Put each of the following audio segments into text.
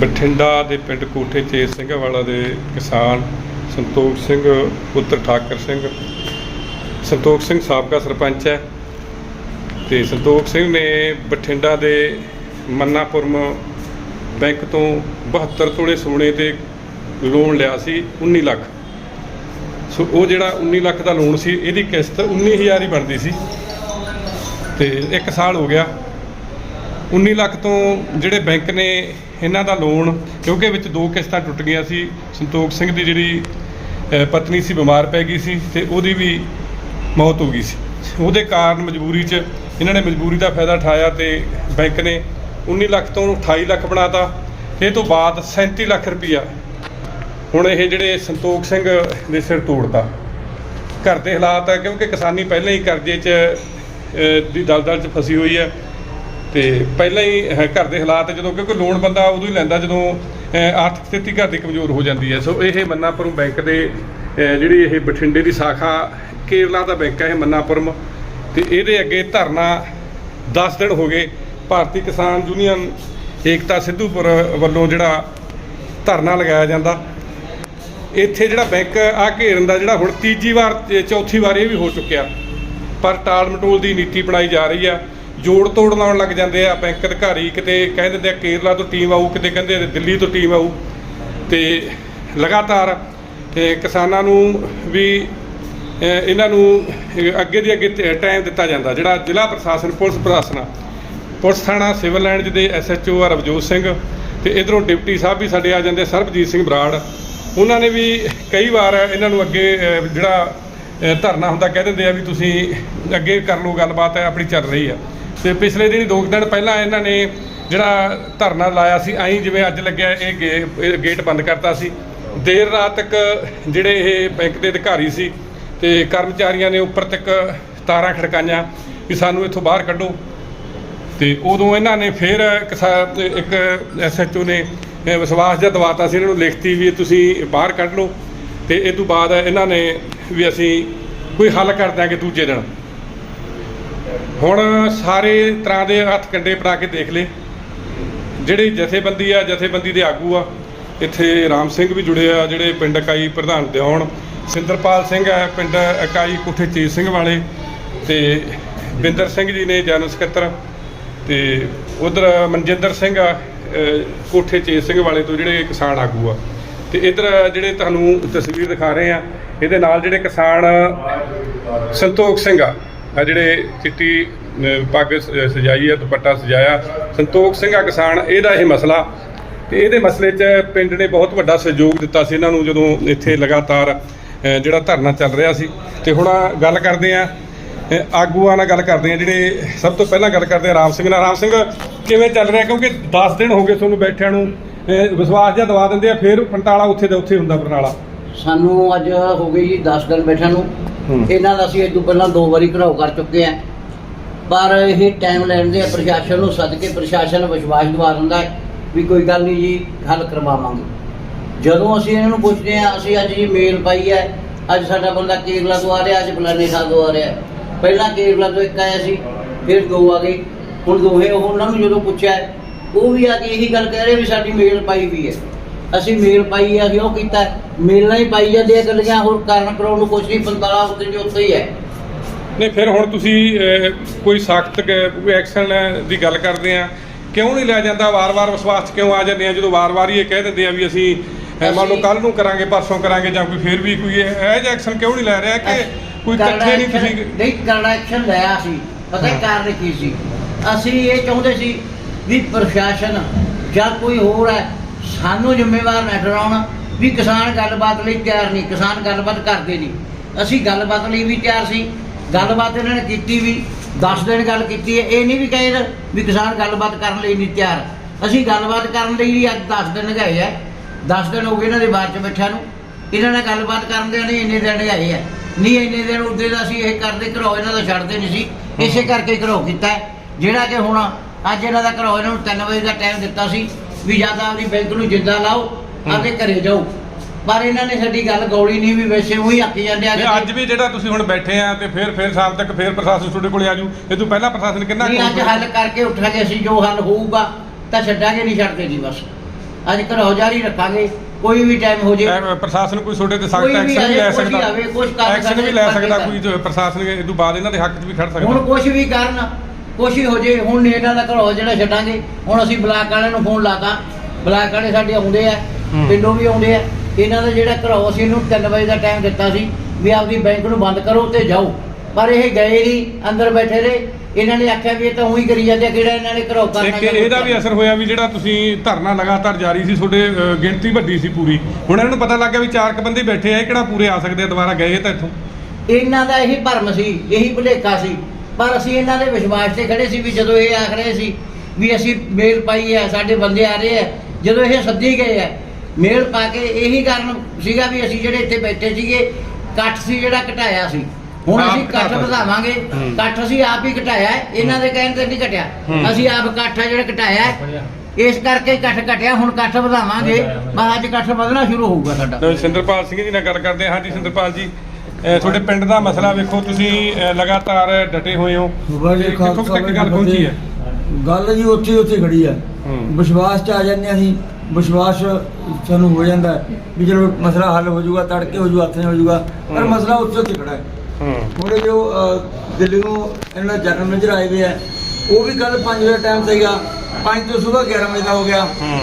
ਬਠਿੰਡਾ ਦੇ ਪਿੰਡ ਕੋਠੇ ਚੇਤ ਸਿੰਘ ਵਾਲਾ ਦੇ ਕਿਸਾਨ ਸੰਤੋਖ ਸਿੰਘ, ਪੁੱਤਰ ਠਾਕਰ ਸਿੰਘ। ਸੰਤੋਖ ਸਿੰਘ ਸਾਬਕਾ ਸਰਪੰਚ ਹੈ ਤੇ ਸੰਤੋਖ ਸਿੰਘ ਨੇ ਬਠਿੰਡਾ ਦੇ ਮੰਨਾਪੁਰਮ ਬੈਂਕ ਤੋਂ 72 ਤੋਲੇ ਸੋਨੇ ਤੇ ਲੋਨ ਲਿਆ ਸੀ 19 ਲੱਖ। ਸੋ ਉਹ ਜਿਹੜਾ 19 ਲੱਖ ਦਾ ਲੋਨ ਸੀ, ਇਹਦੀ ਕਿਸ਼ਤ 19000 ਹੀ ਬਣਦੀ ਸੀ। ਤੇ 1 ਸਾਲ ਹੋ ਗਿਆ। 19 ਲੱਖ ਤੋਂ ਜਿਹੜੇ ਬੈਂਕ ਨੇ ਇਹਨਾਂ ਦਾ ਲੋਨ ਕਿਉਂਕਿ ਵਿੱਚ ਦੋ ਕਿਸ਼ਤਾਂ ਟੁੱਟ ਗਈਆਂ ਸੀ। ਸੰਤੋਖ ਸਿੰਘ ਦੀ ਜਿਹੜੀ ਪਤਨੀ ਸੀ ਬਿਮਾਰ ਪੈ ਗਈ ਸੀ ਤੇ ਉਹਦੀ ਵੀ ਮੌਤ ਹੋ ਗਈ ਸੀ। ਉਹਦੇ ਕਾਰਨ ਮਜਬੂਰੀ 'ਚ ਇਹਨਾਂ ਨੇ ਮਜਬੂਰੀ ਦਾ ਫਾਇਦਾ ਉਠਾਇਆ ਤੇ ਬੈਂਕ ਨੇ 19 ਲੱਖ ਤੋਂ 28 ਲੱਖ ਬਣਾਤਾ ਇਹ ਤੋਂ ਬਾਅਦ 37 ਲੱਖ ਰੁਪਈਆ ਹੁਣ ਇਹ ਜਿਹੜੇ ਸੰਤੋਖ ਸਿੰਘ ਦੇ ਸਿਰ ਤੋੜਤਾ। ਘਰ ਦੇ ਹਾਲਾਤ ਹੈ ਕਿਉਂਕਿ ਕਿਸਾਨੀ ਪਹਿਲਾਂ ਹੀ ਕਰਜ਼ੇ 'ਚ ਅ, ਦੀ ਦਲਦਲ 'ਚ ਫਸੀ ਹੋਈ ਹੈ। ਤੇ ਪਹਿਲਾਂ ਹੀ ਅਹ, ਘਰ ਦੇ ਹਾਲਾਤ ਜਦੋਂ ਕਿਉਂਕਿ ਲੋਨ ਬੰਦਾ ਉਦੋਂ ਹੀ ਲੈਂਦਾ ਜਦੋਂ ਅਹ, ਆਰਥਿਕ ਸਥਿਤੀ ਘਰ ਦੀ ਕਮਜ਼ੋਰ ਹੋ ਜਾਂਦੀ ਹੈ। ਸੋ ਇਹ ਮੰਨਾਪੁਰਮ ਬੈਂਕ ਦੇ ਅਹ, ਜਿਹੜੀ ਇਹ ਬਠਿੰਡੇ ਦੀ ਸ਼ਾਖਾ ਕੇਰਲਾ ਦਾ ਬੈਂਕ ਹੈ ਇਹ ਮੰਨਾਪੁਰਮ। ਤੇ ਇਹਦੇ ਅੱਗੇ ਧਰਨਾ 10 ਦਿਨ ਹੋ ਗਏ। ਭਾਰਤੀ ਕਿਸਾਨ ਯੂਨੀਅਨ ਏਕਤਾ ਸਿੱਧੂਪੁਰ ਵੱਲੋਂ ਜਿਹੜਾ ਧਰਨਾ ਲਗਾਇਆ ਜਾਂਦਾ। ਇੱਥੇ ਜਿਹੜਾ ਬੈਂਕ ਆ ਘੇਰਨ ਦਾ ਜਿਹੜਾ ਹੁਣ ਤੀਜੀ ਵਾਰ ਤੇ ਚੌਥੀ ਵਾਰ ਇਹ ਵੀ ਹੋ ਚੁੱਕਿਆ। ਪਰ ਟਾਲ ਮਟੋਲ ਦੀ ਨੀਤੀ ਬਣਾਈ ਜਾ ਰਹੀ ਆ। ਜੋੜ ਤੋੜ ਲਾਉਣ ਲੱਗ ਜਾਂਦੇ ਆ ਬੈਂਕ ਅਧਿਕਾਰੀ ਕਿਤੇ ਕਹਿ ਦਿੰਦੇ ਆ ਕੇਰਲਾ ਤੋਂ ਟੀਮ ਆਊ ਕਿਤੇ ਕਹਿੰਦੇ ਦਿੱਲੀ ਤੋਂ ਟੀਮ ਆਊ। ਤੇ ਲਗਾਤਾਰ ਕਿਸਾਨਾਂ ਨੂੰ ਵੀ ਇਹਨਾਂ ਨੂੰ ਅੱਗੇ ਦੀ ਅੱਗੇ ਟਾਈਮ ਦਿੱਤਾ ਜਾਂਦਾ ਜਿਹੜਾ ਜ਼ਿਲ੍ਹਾ ਪ੍ਰਸ਼ਾਸਨ ਪੁਲਿਸ ਪ੍ਰਸ਼ਾਸਨ ਆ, ਪੁਲਿਸ ਥਾਣਾ ਸਿਵਲ ਲਾਈਨ ਦੇ ਐਸਐਚਓ ਆ ਰਵਜੋਤ ਸਿੰਘ ਤੇ ਇਧਰੋਂ ਡਿਪਟੀ ਸਾਹਿਬ ਵੀ ਸਾਡੇ ਆ ਜਾਂਦੇ ਸਰਬਜੀਤ ਸਿੰਘ ਬਰਾੜ। ਉਹਨਾਂ ਨੇ ਵੀ ਕਈ ਵਾਰ ਇਹਨਾਂ ਨੂੰ ਅੱਗੇ ਜਿਹੜਾ ਧਰਨਾ ਹੁੰਦਾ ਕਹਿ ਦਿੰਦੇ ਆ ਵੀ ਤੁਸੀਂ ਅੱਗੇ ਕਰ ਲਓ ਗੱਲਬਾਤ ਹੈ ਆਪਣੀ ਚੱਲ ਰਹੀ ਆ। ਤੇ ਪਿਛਲੇ ਦਿਨੀ ਦੋ ਕੁ ਦਿਨ ਪਹਿਲਾਂ ਇਹਨਾਂ ਨੇ ਜਿਹੜਾ ਧਰਨਾ ਲਾਇਆ ਸੀ, ਐਂ ਜਿਵੇਂ ਅੱਜ ਲੱਗਿਆ ਇਹ ਗੇ- ਇਹ ਗੇਟ ਬੰਦ ਕਰਤਾ ਸੀ। ਦੇਰ ਰਾਤ ਤੱਕ ਜਿਹੜੇ ਇਹ ਬੈਂਕ ਦੇ ਅਧਿਕਾਰੀ ਸੀ ਤੇ ਕਰਮਚਾਰੀਆਂ ਨੇ ਉੱਪਰ ਤੱਕ ਤਾਰਾਂ ਖੜਕਾਈਆਂ ਕਿ ਸਾਨੂੰ ਇੱਥੋਂ ਬਾਹਰ ਕੱਢੋ। ਤੇ ਉਦੋਂ ਇਹਨਾਂ ਨੇ ਫਿਰ ਕਿਸਾ- ਇੱਕ ਐਸਐਚਓ ਨੇ ਵਿਸ਼ਵਾਸ ਜਿਹਾ ਦਵਾਤਾ ਸੀ, ਇਹਨਾਂ ਨੂੰ ਲਿਖਤੀ ਵੀ ਤੁਸੀਂ ਬਾਹਰ ਕੱਢ ਲਓ। ਤੇ ਇਹ ਤੋਂ ਬਾਅਦ ਇਹਨਾਂ ਨੇ ਵੀ ਅਸੀਂ ਕੋਈ ਹੱਲ ਕਰ ਦਿਆਂਗੇ ਦੂਜੇ ਦਿਨ। ਹੁਣ ਸਾਰੇ ਤਰ੍ਹਾਂ ਦੇ ਹੱਥ ਕੰਡੇ ਪੜਾ ਕੇ ਦੇਖ ਲਏ। ਜਿਹੜੇ ਜਥੇਬੰਦੀ ਆ ਜਥੇਬੰਦੀ ਦੇ ਆਗੂ ਆ। ਇੱਥੇ ਰਾਮ ਸਿੰਘ ਵੀ ਜੁੜੇ ਆ ਜਿਹੜੇ ਪਿੰਡ ਇਕਾਈ ਪ੍ਰਧਾਨ ਦਿਉਣ ਸਿੰਦਰਪਾਲ ਸਿੰਘ ਹੈ ਪਿੰਡ ਇਕਾਈ ਕੋਠੇ ਚੀਤ ਸਿੰਘ ਵਾਲੇ ਤੇ ਬਿੰਦਰ ਸਿੰਘ ਜੀ ਨੇ ਜਨਰਲ ਸਕੱਤਰ। ਤੇ ਉਧਰ ਮਨਜਿੰਦਰ ਸਿੰਘ ਆ ਕੋਠੇ ਚੀਤ ਸਿੰਘ ਵਾਲੇ ਤੋਂ ਜਿਹੜੇ ਕਿਸਾਨ ਆਗੂ ਆ। ਤੇ ਇਧਰ ਜਿਹੜੇ ਤੁਹਾਨੂੰ ਤਸਵੀਰ ਦਿਖਾ ਰਹੇ ਆ ਇਹਦੇ ਨਾਲ ਜਿਹੜੇ ਕਿਸਾਨ ਸੰਤੋਖ ਸਿੰਘ ਆ। ਆ ਜਿਹੜੇ ਚਿੱਟੀ ਪੱਗ ਸ- ਸਜਾਈ ਹੈ ਦੁਪੱਟਾ ਸਜਾਇਆ। ਸੰਤੋਖ ਸਿੰਘ ਆ ਕਿਸਾਨ, ਇਹਦਾ ਇਹ ਮਸਲਾ। ਤੇ ਇਹਦੇ ਮਸਲੇ 'ਚ ਪਿੰਡ ਨੇ ਬਹੁਤ ਵੱਡਾ ਸਹਿਯੋਗ ਦਿੱਤਾ ਸੀ ਇਹਨਾਂ ਨੂੰ ਜਦੋਂ ਇੱਥੇ ਲਗਾਤਾਰ ਜਿਹੜਾ ਧਰਨਾ ਚੱਲ ਰਿਹਾ ਸੀ। ਤੇ ਹੁਣ ਗੱਲ ਕਰਦੇ ਆ ਆਗੂਆਂ ਨਾਲ ਗੱਲ ਕਰਦੇ ਆ, ਜਿਹੜੇ ਸਭ ਤੋਂ ਪਹਿਲਾਂ ਗੱਲ ਕਰਦੇ ਆ ਰਾਮ ਸਿੰਘ ਨਾਲ। ਰਾਮ ਸਿੰਘ, ਕਿਵੇਂ ਚੱਲ ਰਿਹਾ? ਕਿਉਂਕਿ 10 ਦਿਨ ਹੋ ਗਏ ਤੁਹਾਨੂੰ ਬੈਠਿਆਂ ਨੂੰ ਵਿਸ਼ਵਾਸ ਜਿਹਾ ਦਵਾ ਦਿੰਦੇ ਆ, ਫਿਰ ਪੰਟਾਲਾ ਉੱਥੇ ਦਾ ਉੱਥੇ ਹੁੰਦਾ ਬਰਨਾਲਾ। ਸਾਨੂੰ ਅੱਜ ਹੋ ਗਈ ਜੀ 10 ਦਿਨ ਬੈਠਿਆਂ ਨੂੰ। ਇਹਨਾਂ ਦਾ ਅਸੀਂ ਇਹ ਤੋਂ ਪਹਿਲਾਂ ਦੋ ਵਾਰੀ ਘਰਾਓ ਕਰ ਚੁੱਕੇ ਆ ਪਰ ਇਹ ਟਾਈਮ ਲੈਣ ਦੇ ਪ੍ਰਸ਼ਾਸਨ ਨੂੰ ਸੱਦ ਕੇ ਪ੍ਰਸ਼ਾਸਨ ਵਿਸ਼ਵਾਸ ਦਿਵਾ ਦਿੰਦਾ ਵੀ ਕੋਈ ਗੱਲ ਨਹੀਂ ਜੀ, ਹੱਲ ਕਰਵਾਵਾਂਗੇ। ਜਦੋਂ ਅਸੀਂ ਇਹਨਾਂ ਨੂੰ ਪੁੱਛਦੇ ਆ ਅਸੀਂ ਅੱਜ ਜੀ ਮੇਲ ਪਾਈ ਹੈ, ਅੱਜ ਸਾਡਾ ਬੰਦਾ ਕੇਰਲਾ ਤੋਂ ਆ ਰਿਹਾ, ਅੱਜ ਫਲਾਣੇ ਥਾਂ ਤੋਂ ਆ ਰਿਹਾ। ਪਹਿਲਾਂ ਕੇਰਲਾ ਤੋਂ ਇੱਕ ਆਇਆ ਸੀ, ਫਿਰ ਦੋ ਆ ਗਏ। ਹੁਣ ਦੋਹੇ ਉਹਨਾਂ ਨੂੰ ਜਦੋਂ ਪੁੱਛਿਆ, ਉਹ ਵੀ ਆ ਕੇ ਇਹੀ ਗੱਲ ਕਹਿ ਰਹੇ ਵੀ ਸਾਡੀ ਮੇਲ ਪਾਈ ਵੀ ਹੈ। ਅਸੀਂ ਮੇਲ ਪਾਈ ਆ ਅਸੀਂ ਉਹ ਕੀਤਾ। ਮੇਲਾਂ ਹੀ ਪਾਈ ਜਾਂਦੇ ਆ ਗੱਲੀਆਂ ਹੋਰ ਕਾਰਨ ਕਰਾਉਣ ਨੂੰ ਕੁਛ ਨਹੀਂ ਪੰਤਾਲਾ ਉੱਤੇ ਜੋ ਉੱਤੇ ਹੀ ਹੈ। ਨਹੀਂ ਫਿਰ ਹੁਣ ਤੁਸੀਂ ਅਹ, ਕੋਈ ਸਖਤ ਕੋਈ ਐਕਸ਼ਨ ਦੀ ਗੱਲ ਕਰਦੇ ਆ। ਕਿਉਂ ਨਹੀਂ ਲਿਆ ਜਾਂਦਾ? ਵਾਰ-ਵਾਰ ਵਿਸ਼ਵਾਸ 'ਚ ਕਿਉਂ ਆ ਜਾਂਦੇ ਆ? ਜਦੋਂ ਵਾਰ-ਵਾਰ ਹੀ ਇਹ ਕਹਿ ਦਿੰਦੇ ਆ ਵੀ ਅਸੀਂ ਅਹ, ਮੰਨ ਲਓ ਕੱਲ ਨੂੰ ਕਰਾਂਗੇ ਪਰਸੋਂ ਕਰਾਂਗੇ ਜਾਂ ਕੋਈ ਫਿਰ ਵੀ ਕੋਈ ਇਹ ਇਹ ਜਿਹਾ ਐਕਸ਼ਨ ਕਿਉਂ ਨਹੀਂ ਲੈ ਰਿਹਾ ਕਿ ਕੋਈ ਕਰਨਾ ਇਕੱਠੇ ਨਹੀਂ action- ਤੁਸੀਂ ਨਹੀਂ ਕਰਨਾ ਐਕਸ਼ਨ ਲਿਆ ਸੀ। ਪਤਾ ਹਾਂ। ਕਾਰਨ ਕੀ ਸੀ? ਅਸੀਂ ਇਹ ਚਾਹੁੰਦੇ ਸੀ ਵੀ ਪ੍ਰਸ਼ਾਸਨ ਜਾਂ ਕੋਈ ਹੋਰ ਹੈ ਸਾਨੂੰ ਜ਼ਿੰਮੇਵਾਰ ਨਾ ਠਹਿਰਾਉਣ ਵੀ ਕਿਸਾਨ ਗੱਲਬਾਤ ਲਈ ਤਿਆਰ ਨਹੀਂ, ਕਿਸਾਨ ਗੱਲਬਾਤ ਕਰਦੇ ਨਹੀਂ। ਅਸੀਂ ਗੱਲਬਾਤ ਲਈ ਵੀ ਤਿਆਰ ਸੀ, ਗੱਲਬਾਤ ਇਹਨਾਂ ਨੇ ਕੀਤੀ ਵੀ 10 ਦਿਨ ਗੱਲ ਕੀਤੀ ਹੈ, ਇਹ ਨਹੀਂ ਵੀ ਕਹੇ ਵੀ ਕਿਸਾਨ ਗੱਲਬਾਤ ਕਰਨ ਲਈ ਨਹੀਂ ਤਿਆਰ। ਅਸੀਂ ਗੱਲਬਾਤ ਕਰਨ ਲਈ ਵੀ ਅੱਜ 10 ਦਿਨ ਗਏ ਆ 10 ਦਿਨ ਹੋ ਗਏ ਇਹਨਾਂ ਦੇ ਬਾਅਦ ਚ ਬੈਠਿਆਂ ਨੂੰ। ਇਹਨਾਂ ਨਾਲ ਗੱਲਬਾਤ ਕਰਨ ਦੇ ਨਹੀਂ ਇੰਨੇ ਦਿਨ ਹੈਗੇ ਆ ਨਹੀਂ ਇੰਨੇ ਦਿਨ ਉਦੋਂ ਦਾ ਅਸੀਂ ਇਹ ਕਰਦੇ ਘਰੋ, ਇਹਨਾਂ ਦਾ ਛੱਡਦੇ ਨਹੀਂ ਸੀ। ਇਸੇ ਕਰਕੇ ਘਰੋ ਕੀਤਾ ਜਿਹੜਾ ਕਿ ਹੁਣ ਅੱਜ ਇਹਨਾਂ ਦਾ ਘਰੋ ਇਹਨਾਂ ਨੂੰ 3 ਵਜੇ ਦਾ ਟਾਈਮ ਦਿੱਤਾ ਸੀ। ਵੀ ਜਾਂ ਤਾਂ ਆਪਣੀ ਬੈਂਕ ਨੂੰ ਜਿੰਦਾ ਲਾਓ ਆਪਦੇ ਘਰੇ ਜਾਓ। ਪਰ ਇਹਨਾਂ ਨੇ ਸਾਡੀ ਗੱਲ ਗੌਲੀ ਨਹੀਂ ਵੀ ਵੈਸੇ ਉਹੀ ਆਖੀ ਜਾਂਦੇ ਆ ਨਹੀਂ, ਅੱਜ ਵੀ ਜਿਹੜਾ ਤੁਸੀਂ ਹੁਣ ਬੈਠੇ ਆ ਤੇ ਫਿਰ ਫਿਰ ਸ਼ਾਮ ਤੱਕ ਫਿਰ ਪ੍ਰਸ਼ਾਸਨ ਤੁਹਾਡੇ ਕੋਲੇ ਆਜੂ ਇਹ ਤੋਂ ਪਹਿਲਾਂ ਪ੍ਰਸ਼ਾਸਨ ਕਿੰਨਾ ਨਹੀਂ ਅੱਜ ਹੱਲ ਕਰਕੇ ਉੱਠਾਂਗੇ ਅਸੀਂ ਜੋ ਹੱਲ ਹੋਊਗਾ ਤਾਂ ਛੱਡਾਂਗੇ ਨਹੀਂ ਛੱਡਦੇ ਜੀ ਬਸ। ਅੱਜ ਘਰੋਂ ਜਾਰੀ ਰੱਖਾਂਗੇ ਕੋਈ ਵੀ ਟਾਈਮ ਹੋ ਜੇ। ਪ੍ਰਸ਼ਾਸਨ ਕੋਈ ਤੁਹਾਡੇ ਤੇ ਸਖਤ ਕੋਈ ਵੀ ਐਕਸ਼ਨ ਵੀ ਲੈ ਆਵੇ, ਕੁਛ ਸਕਦਾ। ਆਵੇ, ਕੁਛ ਐਕਸ਼ਨ ਵੀ ਲੈ ਸਕਦਾ। ਕੋਈ ਜੋ ਪ੍ਰਸ਼ਾਸਨ ਇਹ ਤੋਂ ਬਾਅਦ ਇਹਨਾਂ ਦੇ ਹੱਕ 'ਚ ਵੀ ਖੜ ਹੁਣ ਸਕਦਾ ਕੁਝ ਵੀ ਕਰਨ ਕੁਛ ਹੀ ਹੋ ਜੇ ਹੁਣ ਨੀ ਇਹਨਾਂ ਦਾ ਘਰੋਂ ਜਿਹੜਾ ਛੱਡਾਂਗੇ ਹੁਣ ਅਸੀਂ ਬਲਾਕ ਵਾਲਿਆਂ ਨੂੰ ਫੋਨ ਲਾਤਾ। ਬਲਾਕ ਵਾਲੇ ਸਾਡੇ ਆਉਂਦੇ ਆ ਹੂੰ। ਪਿੰਡੋਂ ਵੀ ਆਉਂਦੇ ਆ। ਇਹਨਾਂ ਦਾ ਜਿਹੜਾ ਘਰੋਂ ਅਸੀਂ ਇਹਨੂੰ 3 ਵਜੇ ਦਾ ਟਾਈਮ ਦਿੱਤਾ ਸੀ ਵੀ ਆਪਦੀ ਬੈਂਕ ਨੂੰ ਬੰਦ ਕਰੋ ਤੇ ਜਾਓ। ਪਰ ਇਹ ਗਏ ਨਹੀਂ ਅੰਦਰ ਬੈਠੇ ਰਹੇ। ਇਹਨਾਂ ਨੇ ਆਖਿਆ ਵੀ ਇਹ ਤਾਂ ਉਹੀ ਕਰੀ ਜਾਂਦੇ ਆ, ਕਿਹੜਾ ਇਹਨਾਂ ਨੇ ਘਰੋਂ ਕਰਨਾ ਇੱਕ ਜਾਂ ਇਹਦਾ ਵੀ। ਅਸਰ ਹੋਇਆ ਵੀ ਜਿਹੜਾ ਤੁਸੀਂ ਧਰਨਾ ਲਗਾਤਾਰ ਜਾਰੀ ਸੀ ਤੁਹਾਡੇ ਅ, ਗਿਣਤੀ ਵੱਡੀ ਸੀ ਪੂਰੀ। ਹੁਣ ਇਹਨਾਂ ਨੂੰ ਪਤਾ ਲੱਗ ਗਿਆ ਵੀ ਚਾਰ ਕ ਬੰਦੇ ਬੈਠੇ ਆ ਇਹ ਕਿਹੜਾ ਪੂਰੇ ਆ ਸਕਦੇ ਆ ਦੁਬਾਰਾ ਗਏ ਤਾਂ ਇੱਥੋਂ। ਇਹਨਾਂ ਦਾ ਇਹੀ ਭਰਮ ਸੀ ਇਹੀ ਭੁਲੇਖਾ ਸੀ। ਪਰ ਅਸੀਂ ਇਹਨਾਂ ਦੇ ਵਿਸ਼ਵਾਸ ਤੇ ਖੜੇ ਸੀ ਵੀ ਜਦੋਂ ਇਹ ਆਖ ਰਹੇ ਸੀ ਵੀ ਅਸੀਂ ਮੇਲ ਪਾਈ ਹੈ ਸਾਡੇ ਬੰਦੇ ਆ ਰਹੇ ਆ ਜਦੋਂ ਇਹ ਸੱਦੀ ਗਏ ਆ ਮੇਲ ਪਾ ਕੇ ਇਹੀ ਕਾਰਨ ਸੀਗਾ ਵੀ ਅਸੀਂ ਜਿਹੜੇ ਇੱਥੇ ਬੈਠੇ ਸੀਗੇ ਇਕੱਠ ਸੀ ਜਿਹੜਾ ਘਟਾਇਆ ਸੀ ਹੁਣ ਅਸੀਂ ਇਕੱਠ। ਵਧਾਵਾਂਗੇ ਹੂੰ। ਇਕੱਠ ਅਸੀਂ ਆਪ ਹੀ ਘਟਾਇਆ ਹੈ, ਇਹਨਾਂ ਦੇ ਕਹਿਣ ਤੇ ਨਹੀਂ ਘਟਿਆ ਹੂੰ। ਅਸੀਂ ਆਪ ਇਕੱਠ ਆ ਜਿਹੜਾ ਘਟਾਇਆ ਹੈ। ਇਸ ਕਰਕੇ ਇਕੱਠ ਘਟਿਆ ਹੁਣ ਇਕੱਠ ਵਧਾਵਾਂਗੇ ਬਸ ਅੱਜ ਇਕੱਠ ਵਧਣਾ ਸ਼ੁਰੂ ਹੋਊਗਾ ਸਾਡਾ ਸਿੰਦਰਪਾਲ ਸਿੰਘ ਜੀ ਨਾਲ ਗੱਲ ਕਰਦੇ ਹਾਂ ਹਾਂਜੀ ਸਿੰਦਰਪਾਲ ਜੀ ਤੁਹਾਡੇ ਪਿੰਡ ਦਾ ਮਸਲਾ ਵੇਖੋ ਤੁਸੀਂ ਲਗਾਤਾਰ ਡਟੇ ਹੋਏ ਹੋ। ਕਿੱਥੋਂ ਤੱਕ ਗੱਲ ਪਹੁੰਚੀ ਹੈ ਗੱਲ ਜੀ ਉੱਥੇ ਉੱਥੇ ਖੜੀ ਆ। ਹੂੰ। ਵਿਸ਼ਵਾਸ 'ਚ ਆ ਜਾਂਦੇ ਅਸੀਂ ਵਿਸ਼ਵਾਸ ਸਾਨੂੰ ਹੋ ਜਾਂਦਾ ਵੀ ਚਲੋ ਮਸਲਾ ਹੱਲ ਹੋ ਜਾਊਗਾ ਤੜਕੇ ਹੋ ਜਾਊਗਾ ਹੱਥ ਹੋ ਜਾਊਗਾ ਪਰ। ਮਸਲਾ ਉੱਥੇ ਉੱਥੇ ਖੜਾ ਹੈ। ਹੂੰ। ਹੁਣ ਜੋ ਦਿੱਲੀ ਨੂੰ ਇਹਨਾਂ ਜਨਰਲ ਮੈਨੇਜਰ ਆਏ ਹੋਏ ਆ ਉਹ ਵੀ ਕੱਲ 5 ਵਜੇ ਟਾਈਮ ਸੀਗਾ 5 ਤੋਂ ਸਵੇਰ 11 ਵਜੇ ਦਾ ਹੋ ਗਿਆ।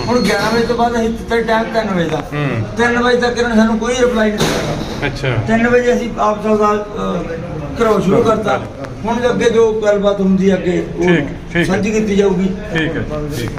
ਹੁਣ 11 ਵਜੇ ਤੋਂ ਬਾਅਦ ਅਸੀਂ ਤੇ ਟਾਈਮ 3 ਵਜੇ ਦਾ। ਹੂੰ। 3 ਵਜੇ ਤੱਕ ਇਹਨਾਂ ਨੇ ਸਾਨੂੰ ਕੋਈ ਰਿਪਲਾਈ ਨਹੀਂ ਦਿੱਤਾ। ਅੱਛਾ। 3 ਵਜੇ ਅਸੀਂ ਆਪ ਦਾ ਘਰੋਂ ਸ਼ੁਰੂ ਕਰਤਾ। ਹੁਣ ਅੱਗੇ ਜੋ ਗੱਲਬਾਤ ਹੁੰਦੀ ਹੈ ਅੱਗੇ ਠੀਕ। ਸਾਂਝੀ ਕੀਤੀ ਜਾਊਗੀ। ਠੀਕ ਹੈ ਠੀਕ